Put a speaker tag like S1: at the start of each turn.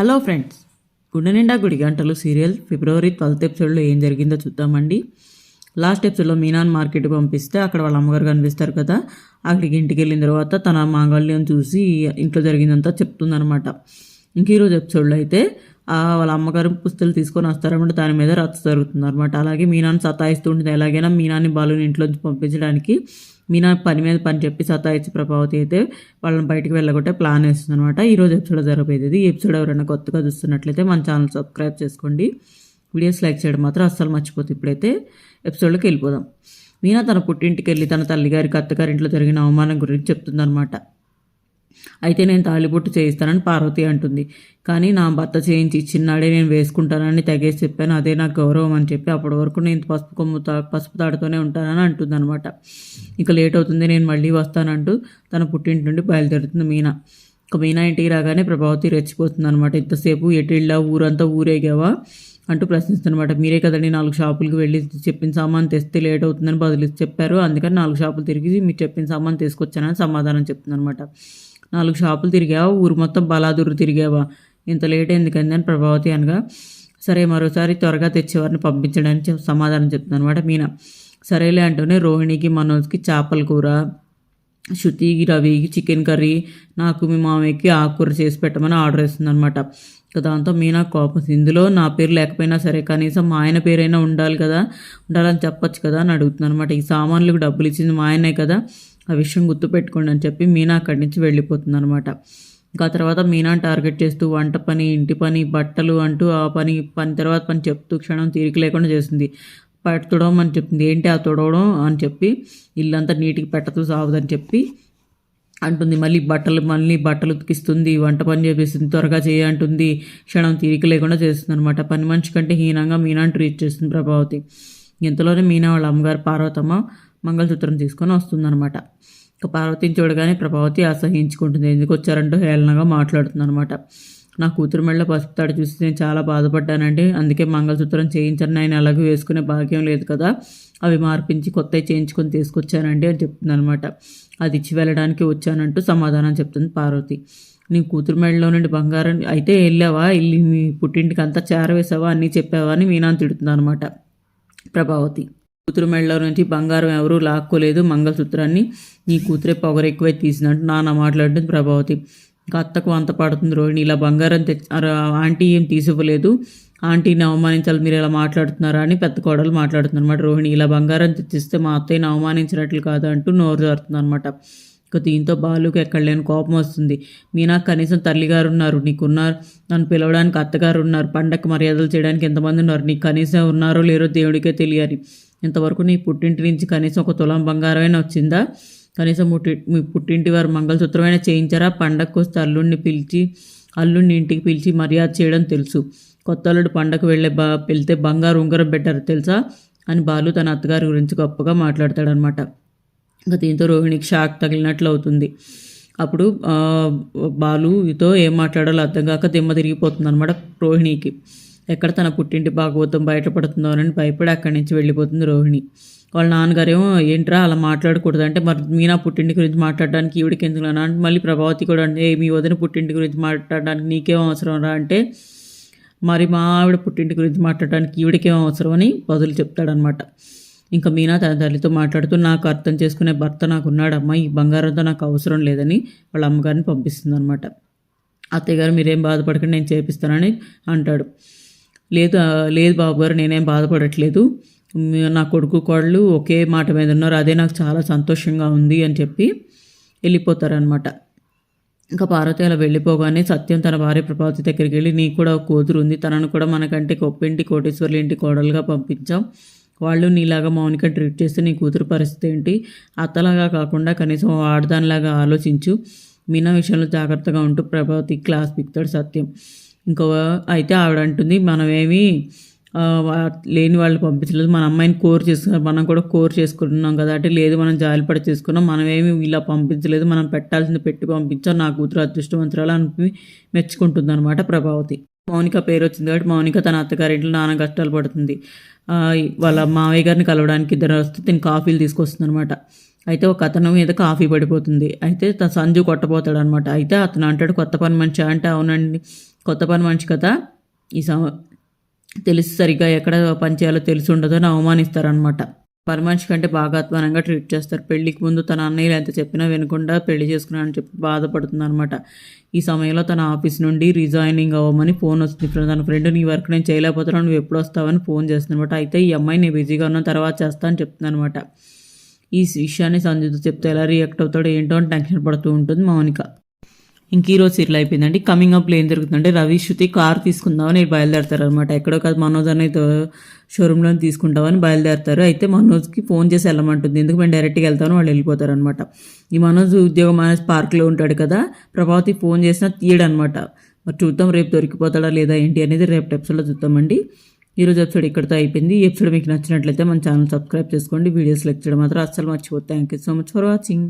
S1: Hello friends గుండె నిండా గుడి గంటలు సీరియల్ ఫిబ్రవరి ట్వెల్త్ ఎపిసోడ్లో ఏం జరిగిందో చూద్దామండి. లాస్ట్ ఎపిసోడ్లో మీనాన్ మార్కెట్ పంపిస్తే అక్కడ వాళ్ళ అమ్మగారు కనిపిస్తారు కదా అక్కడికి ఇంటికి వెళ్ళిన తర్వాత తన మాంగళ్యం చూసి ఇంట్లో జరిగిందంతా చెప్తుందనమాట ఇంక ఈరోజు ఎపిసోడ్లో అయితే వాళ్ళ అమ్మగారు పుస్తలు తీసుకొని వస్తారన్నమాట దాని మీద రచ్చ జరుగుతుంది అనమాట అలాగే మీనాన్ని సతాయిస్తూ ఉంటుంది ఎలాగైనా మీనాన్ని బాలుని ఇంట్లోంచి పంపించడానికి మీనా పని మీద పని చెప్పి సతాయిచ్చి ప్రభావతి అయితే వాళ్ళని బయటికి వెళ్ళగొట్టే ప్లాన్ వేస్తుంది అనమాట ఈరోజు ఎపిసోడ్ జరగబోయేది ఈ ఎపిసోడ్ ఎవరైనా కొత్తగా చూస్తున్నట్లయితే మన ఛానల్ సబ్స్క్రైబ్ చేసుకోండి. వీడియోస్ లైక్ చేయడం మాత్రం అస్సలు మర్చిపోతే ఇప్పుడైతే ఎపిసోడ్లోకి వెళ్ళిపోదాం. మీనా తన పుట్టింటికి వెళ్ళి తన తల్లిగారికి అత్తగారింట్లో జరిగిన అవమానం గురించి చెప్తుందనమాట అయితే నేను తాళిబొట్టు చేయిస్తానని పార్వతి అంటుంది. కానీ నా భర్త చేయించి ఇచ్చినాడే నేను వేసుకుంటానని తెగేసి చెప్పాను. అదే నాకు గౌరవం అని చెప్పి అప్పటి వరకు నేను పసుపు కొమ్ము తా పసుపు తాడుతోనే ఉంటానని అంటుంది అనమాట ఇక లేట్ అవుతుంది నేను మళ్ళీ వస్తానంటూ తన పుట్టింటి నుండి బయలుదేరుతుంది మీనా. ఇక మీనా ఇంటికి రాగానే ప్రభావతి రెచ్చిపోతుంది అనమాట ఇంతసేపు ఎటు ఊరంతా ఊరేగావా? అంటూ ప్రశ్నిస్తున్నమాట మీరే కదండి నాలుగు షాపులకు వెళ్ళి చెప్పిన సామాన్ తెస్తే లేట్ అవుతుందని బదులు చెప్పారు. అందుకని నాలుగు షాపులు తిరిగి మీరు చెప్పిన సామాన్ తీసుకొచ్చానని సమాధానం చెప్తుందనమాట నాలుగు షాపులు తిరిగావా? ఊరు మొత్తం బలాదూరు తిరిగావా? ఇంత లేట్ ఎందుకంది అని ప్రభావతి అనగా సరే మరోసారి త్వరగా తెచ్చేవారిని పంపించడానికి సమాధానం చెప్తుంది అనమాట మీనా. సరేలే అంటూనే రోహిణికి మనోజ్కి చేపల కూర శృతికి రవికి చికెన్ కర్రీ నాకు మీ మామయ్యకి ఆకుకూర చేసి పెట్టమని ఆర్డర్ ఇస్తుంది అనమాట దాంతో మీనా కోపం ఇందులో నా పేరు లేకపోయినా సరే కనీసం మా ఆయన పేరైనా ఉండాలి కదా ఉండాలని చెప్పొచ్చు కదా అని అడుగుతుంది అనమాట ఈ సామాన్లకు డబ్బులు ఇచ్చింది మా ఆయనే కదా ఆ విషయం గుర్తుపెట్టుకోండి అని చెప్పి మీనా అక్కడి నుంచి వెళ్ళిపోతుంది అనమాట ఇంకా తర్వాత మీనా టార్గెట్ చేస్తూ వంట పని ఇంటి పని బట్టలు అంటూ ఆ పని పని తర్వాత పని చెప్తూ క్షణం తీరిక లేకుండా చేస్తుంది. పట్ట తుడవడం అని చెప్తుంది. ఏంటి ఆ తుడవడం అని చెప్పి ఇల్లంతా నీటికి పెట్టతూ సాగుదని చెప్పి అంటుంది. మళ్ళీ బట్టలు మళ్ళీ బట్టలు ఉతికిస్తుంది వంట పని చేపిస్తుంది త్వరగా చేయ అంటుంది. క్షణం తీరిక లేకుండా చేస్తుంది అనమాట పని మనిషి కంటే హీనంగా మీనాని ట్రీట్ చేస్తుంది ప్రభావతి. ఇంతలోనే మీనా వాళ్ళ అమ్మగారు పార్వతమ్మ మంగళసూత్రం తీసుకొని వస్తుందన్నమాట. ఇక పార్వతిని చూడగానే ప్రభావతి అసహించుకుంటుంది ఎందుకు వచ్చారంటూ హేళనగా మాట్లాడుతుంది అనమాట నా కూతురు మెళ్ళ పసుపు తాడు చూసి నేను చాలా బాధపడ్డానండి. అందుకే మంగళసూత్రం చేయించని ఆయన అలాగే వేసుకునే భాగ్యం లేదు కదా. అవి మార్పించి కొత్తవి చేయించుకొని తీసుకొచ్చానండి అని చెప్తుందనమాట అది ఇచ్చి వెళ్ళడానికి వచ్చానంటూ సమాధానం చెప్తుంది పార్వతి. నీ కూతురు మెడలో నుండి బంగారం అయితే వెళ్ళావా? వెళ్ళి మీ పుట్టింటికి అంతా చేరవేసావా అన్నీ చెప్పావా? అని మీనాన్ని తిడుతుంది అనమాట ప్రభావతి. కూతురు మెడలో నుంచి బంగారం ఎవరూ లాక్కోలేదు మంగళసూత్రాన్ని నీ కూతురే పొగరు ఎక్కువై తీసినట్టు నాన్న మాట్లాడుతుంది ప్రభావతి. ఇంకా అత్తకు వంత పడుతుంది రోహిణి. ఇలా బంగారం తెచ్చి ఆంటీ ఏం తీసివ్వలేదు. ఆంటీని అవమానించాలి మీరు ఇలా మాట్లాడుతున్నారా అని పెద్ద కోడలు మాట్లాడుతుంది అనమాట రోహిణి. ఇలా బంగారం తెచ్చిస్తే మా అత్తయ్యని అవమానించినట్లు కాదు అంటూ నోరు జారుతుంది అనమాట ఇక దీంతో బాలుకి ఎక్కడ లేని కోపం వస్తుంది. మీనా కనీసం తల్లిగారు ఉన్నారు. నీకున్నారు నన్ను పిలవడానికి అత్తగారు ఉన్నారు. పండగ మర్యాదలు చేయడానికి ఎంతమంది ఉన్నారు? నీకు కనీసం ఉన్నారో లేరో దేవుడికే తెలియాలి. ఇంతవరకు నీ పుట్టింటి నుంచి కనీసం ఒక తులం బంగారమైనా వచ్చిందా? కనీసం మీ పుట్టింటి వారు మంగళసూత్రమైనా చేయించారా? పండగకు వస్తే అల్లుడిని పిలిచి అల్లుడిని ఇంటికి పిలిచి మర్యాద చేయడం తెలుసు. కొత్త అల్లుడు పండగకు వెళ్ళే బా వెళ్తే బంగారు ఉంగరం పెట్టారు తెలుసా? అని బాలు తన అత్తగారి గురించి గొప్పగా మాట్లాడతాడనమాట ఇంకా దీంతో రోహిణికి షాక్ తగిలినట్లు అవుతుంది. అప్పుడు బాలుతో ఏం మాట్లాడాలో అర్థం కాక దిమ్మ తిరిగిపోతుంది అనమాట రోహిణికి. ఎక్కడ తన పుట్టింటి భాగవతం బయటపడుతుందో అని భయపడి అక్కడి నుంచి వెళ్ళిపోతుంది రోహిణి. వాళ్ళ నాన్నగారేమో ఏంట్రా అలా మాట్లాడకూడదు? అంటే మరి మీనా పుట్టింటి గురించి మాట్లాడడానికి ఈవిడికి ఎందుకు అంటే మళ్ళీ ప్రభావతి కూడా అంటే మీ వదిన పుట్టింటి గురించి మాట్లాడడానికి నీకేం అవసరం రా? అంటే మరి మా ఆవిడ పుట్టింటి గురించి మాట్లాడడానికి ఈవిడకేం అవసరం? అని బదులు చెప్తాడనమాట. ఇంకా మీనా తన తల్లితో మాట్లాడుతూ నాకు అర్థం చేసుకునే భర్త నాకు ఉన్నాడమ్మా ఈ బంగారంతో నాకు అవసరం లేదని వాళ్ళ అమ్మగారిని పంపిస్తుంది అనమాట అత్తయ్య గారు మీరేం బాధపడకండి నేను చేపిస్తానని అంటాడు. లేదు లేదు బాబు గారు నేనేం బాధపడట్లేదు. నా కొడుకు కోడలు ఒకే మాట మీద ఉన్నారు అదే నాకు చాలా సంతోషంగా ఉంది అని చెప్పి వెళ్ళిపోతారనమాట ఇంకా పార్వతి అలా వెళ్ళిపోగానే సత్యం తన భార్య ప్రభావతి దగ్గరికి వెళ్ళి నీకు కూడా ఒక కూతురు ఉంది తనను కూడా మనకంటే గొప్పింటి కోటేశ్వర్లు ఇంటి కోడలుగా పంపించాం వాళ్ళు నీలాగా మౌనిక ట్రీట్ చేస్తే నీ కూతురు పరిస్థితి ఏంటి? అత్తలాగా కాకుండా కనీసం ఆడదానిలాగా ఆలోచించు. మీనా విషయంలో జాగ్రత్తగా ఉంటూ ప్రభావతి క్లాస్ పిక్తాడు సత్యం. ఇంకో అయితే ఆవిడ అంటుంది మనమేమి లేని వాళ్ళు పంపించలేదు. మన అమ్మాయిని కోర్ చేసుకున్నారు మనం కూడా కోర్ చేసుకుంటున్నాం కదా. అంటే లేదు మనం జాలిపడ చేసుకున్నాం. మనమేమి ఇలా పంపించలేదు. మనం పెట్టాల్సింది పెట్టి పంపించాం. నా కూతురు అదృష్టవంతురాలు అని మెచ్చుకుంటుంది అనమాట ప్రభావతి. మౌనిక పేరు వచ్చింది కాబట్టి మౌనిక తన అత్తగారింట్లో నాన్న కష్టాలు పడుతుంది. వాళ్ళ మావయ్య గారిని కలవడానికి ఇద్దరు వస్తే తిని కాఫీలు తీసుకొస్తుంది అనమాట అయితే ఒక అతను మీద కాఫీ పడిపోతుంది. అయితే తన సంజు కొట్టబోతాడు అనమాట అయితే అతను అంటాడు కొత్త పని మనిషి అంటే అవునండి. కొత్త పని మనిషి కదా ఈ సమ తెలిసి సరిగ్గా ఎక్కడ పని చేయాలో తెలిసి ఉండదని అవమానిస్తారనమాట పని మనిషి కంటే బాగా అధ్వానంగా ట్రీట్ చేస్తారు. పెళ్ళికి ముందు తన అన్నయ్యలు ఎంత చెప్పినా వినకుండా పెళ్ళి చేసుకున్నానని చెప్పి బాధపడుతుందనమాట ఈ సమయంలో తన ఆఫీస్ నుండి రిజైనింగ్ అవ్వమని ఫోన్ వస్తుంది. తన ఫ్రెండ్ నీ వర్క్ నేను చేయలేకపోతున్నాను నువ్వు ఎప్పుడు వస్తావని ఫోన్ చేస్తుందనమాట అయితే ఈ అమ్మాయి నేను బిజీగా ఉన్న తర్వాత చేస్తా అని చెప్తుంది అనమాట ఈ విషయాన్ని సంజయ్తో చెప్తే ఎలా రియాక్ట్ అవుతాడో ఏంటో అని టెన్షన్ పడుతూ ఉంటుంది మౌనిక. ఇంక ఈరోజు సీరియల్ అయిపోయిందండి. కమింగ్ అప్లో ఏం జరుగుతుందంటే రవి శృతి కార్ తీసుకుందామని బయలుదేరతారు అనమాట ఎక్కడో కాదు మనోజ్ అనేది షోరూంలో తీసుకుంటామని బయలుదేరతారు. అయితే మనోజ్కి ఫోన్ చేసి వెళ్ళమంటుంది. ఎందుకు మేము డైరెక్ట్గా వెళ్తామని వాళ్ళు వెళ్ళిపోతారు అనమాట ఈ మనోజ్ ఉద్యోగం అనేసి పార్క్లో ఉంటాడు కదా ప్రభావతి ఫోన్ చేసినా తీయడనమాట మరి చూద్దాం రేపు దొరికిపోతాడా లేదా ఏంటి అనేది రేపు ఎపిసోడ్లో చూద్దామండి. ఈరోజు ఎపిసోడ్ ఇక్కడితో అయిపోయింది. ఈ ఎపిసోడ్ మీకు నచ్చినట్లయితే మన ఛానల్ సబ్స్క్రైబ్ చేసుకోండి. వీడియోస్ లెక్చర్ మాత్రం అస్సలు మర్చిపోతే thank you so much for watching